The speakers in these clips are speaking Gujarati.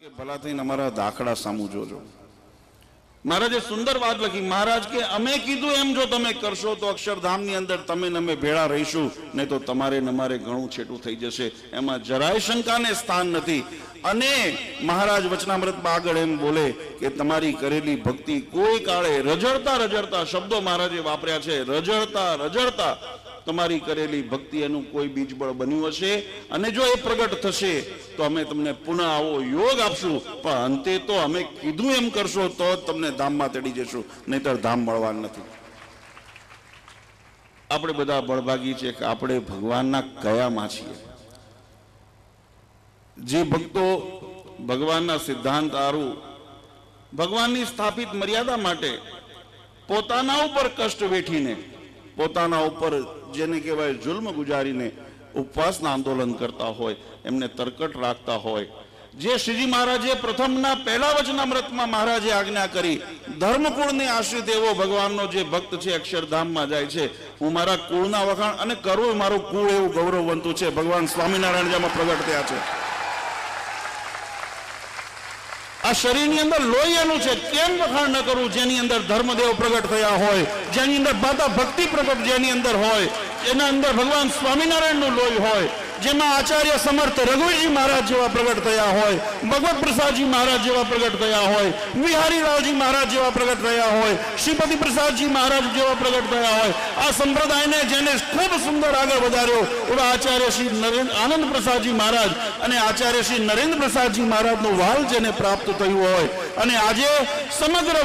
કે ભલા થઈને અમારા દાખલા સામું જોજો. મહારાજે સુંદર વાત લખી, મહારાજ કે અમે કીધું એમ જો તમે કરશો તો અક્ષરધામની અંદર તમે ને અમે ભેળા રહીશું, નહીં તો તમારે ને અમારે ઘણું છેટું થઈ જશે. એમાં જરાય શંકાને સ્થાન નથી. અને મહારાજ વચનામૃતમાં આગળ એમ બોલે કે, તમારી કરેલી ભક્તિ કોઈ કાળે રજડતા રજડતા શબ્દો મહારાજે વાપર્યા છે. રજડતા રજળતા તમારી કરેલી ભક્તિ એનું કોઈ બીજબળ બન્યું હશે? અને જો એ પ્રગટ થશે, તો અમે તમને પુનઃ આવો યોગ આપશું. પણ અંતે તો અમે કીધું એમ કરશો તો તમને ધામમાં તેડી જશું. નહીતર ધામ મળવાનું નથી. આપણે બધા બળભાગી છે કે આપણે ભગવાનના કયામાં છીએ. જે ભક્તો ભગવાનના સિદ્ધાંત આરું, ભગવાનની સ્થાપિત મર્યાદા માટે પોતાના ઉપર કષ્ટ વેઠીને પોતાના ઉપર જેને કહેવાય જુલ્મ ગુજારીને ઉપવાસના આંદોલન કરતા હોય, એમને તરકટ રાખતા હોય. જે શ્રીજી મહારાજે પ્રથમના પહેલા વચનામૃતમાં મહારાજે આજ્ઞા કરી, ધર્મકુળને આશ્રિત એવો ભગવાનનો જે ભક્ત છે, અક્ષરધામમાં જાય છે, હું મારા કુળના વખાણ અને કરવું મારું કુળ એવું ગૌરવવંતું છે. ભગવાન સ્વામિનારાયણ જેમાં પ્રગટ થયા છે. આ શરીરની અંદર લોહી એનું છે, કેમ વખાણ ન કરવું? જેની અંદર ધર્મદેવ પ્રગટ થયા હોય, જેની અંદર માતા ભક્તિ પ્રગટ, જેની અંદર હોય, એના અંદર ભગવાન સ્વામિનારાયણનું લોહી હોય જેમાં આચાર્ય સમર્થ રઘુજી મહારાજ જેવા પ્રગટ થયા હોય, ભગવત પ્રસાદજી મહારાજ જેવા પ્રગટ થયા હોય વિહારી રાવજી મહારાજ જેવા પ્રગટ થયા હોય, શ્રીપતિ પ્રસાદજી મહારાજ જેવા પ્રગટ થયા હોય, આ સંપ્રદાયને જેને ખૂબ સુંદર આગળ વધાર્યો એવા આચાર્ય શ્રી નરેન્દ્ર આનંદ પ્રસાદજી મહારાજ અને આચાર્ય શ્રી નરેન્દ્ર પ્રસાદજી મહારાજનું વાલ જેને પ્રાપ્ત થયું હોય અને આજે સમગ્ર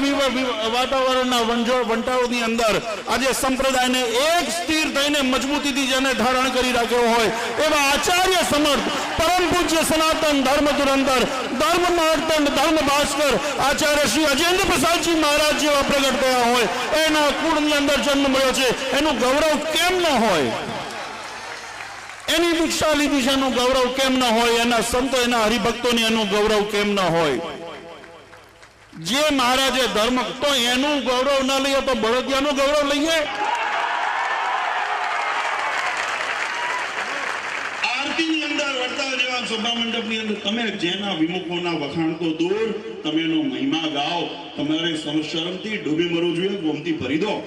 વાતાવરણના વંજોળ વંટાઓની અંદર આજે સંપ્રદાયને એક સ્થિર થઈને મજબૂતીથી જેને ધારણ કરી રાખ્યો હોય એવા આચાર્ય સમર્થ પરમ પૂજ્ય સનાતન ધર્મ ધુરંધર, ધર્મ માર્તંડ ધર્મ ભાસ્કર આચાર્ય શ્રી અજેન્દ્ર પ્રસાદજી મહારાજ જેવા પ્રગટ થયા હોય. એના કુળની અંદર જન્મ મળ્યો છે. એનું ગૌરવ કેમ ન હોય? એની દીક્ષા લીધી છે એનું ગૌરવ કેમ ન હોય? એના સંતો, એના હરિભક્તોની એનું ગૌરવ કેમ ન હોય? જે મહારાજે ધર્મ, તો એનું ગૌરવ ન લઈએ તો બળદિયાનું ગૌરવ લઈએ. અંદર વર્તા જેવા અંદર તમે જેના વિમુખોના વખાણ તો દૂર, તમે એનો મહિમા ગાઓ. તમારે શરમથી ડૂબી મરવું જોઈએ, ગોમતી ભરી દો.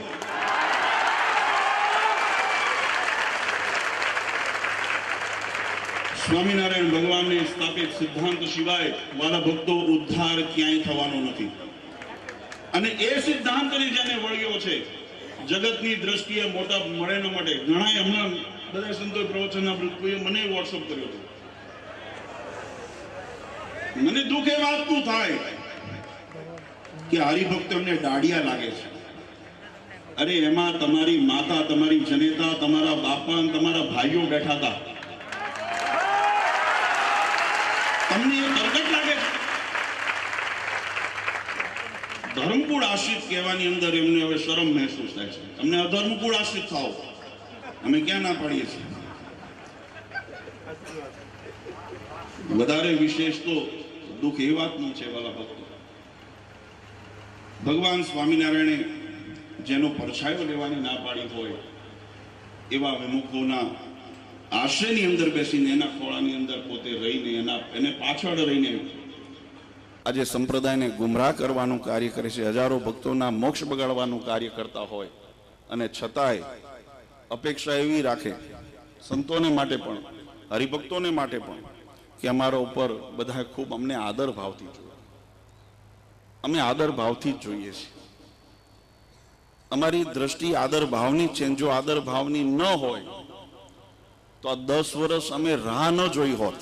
સ્વામિનારાયણ ભગવાનને સ્થાપિત સિદ્ધાંત સિવાય મારા ભક્તો ઉદ્ધાર ક્યાંય થવાનો નથી. અને એ સિદ્ધાંતને જેને વળ્યો છે, જગતની દ્રષ્ટિએ મોટા મળે ન મળે ઘણા હમણાં બધા સંતો પ્રવચનના મૃત્યુએ મને વોટ્સઅપ કર્યો હતો. મને દુઃખ એ વાતનું થાય? કે હરિભક્ત એમને દાડિયા લાગે છે. અરે એમાં તમારી માતા, તમારી જનેતા, તમારા બાપા તમારા ભાઈઓ બેઠા હતા. તમને એ તરકટ લાગે. ધર્મકુળ આશ્રિત કહેવાની અંદર એમને હવે શરમ મહેસૂસ થાય છે. તમને અધર્મકુળ આશ્રિત થાવ અમે ક્યાં ના પાડીએ છીએ? વધારે વિશેષ તો દુઃખ એ વાતનું છે વાલા ભક્તો. ભગવાન સ્વામિનારાયણે જેનો પરછાયો લેવાની ના પાડી હોય, એવા વિમુખોના આશ્રયની અંદર બેસીને, એના ખોળાની અંદર પોતે રહીને, એના એને પાછળ રહીને. આજે સંપ્રદાયને ગુમરાહ કરવાનું કાર્ય કરે છે, હજારો ભક્તોના મોક્ષ બગાડવાનું કાર્ય કરતા હોય. અને છતાંય અપેક્ષા એવી રાખે, સંતોને માટે પણ, હરિભક્તોને માટે પણ, કે અમારા ઉપર બધા ખૂબ અમને આદર ભાવથી જોઈએ. અમે આદર ભાવથી જ જોઈએ છીએ. અમારી દ્રષ્ટિ આદર ભાવની છે જો આદર ભાવની ન હોય તો આ દસ વર્ષ અમે રાહ ન જોઈ હોત.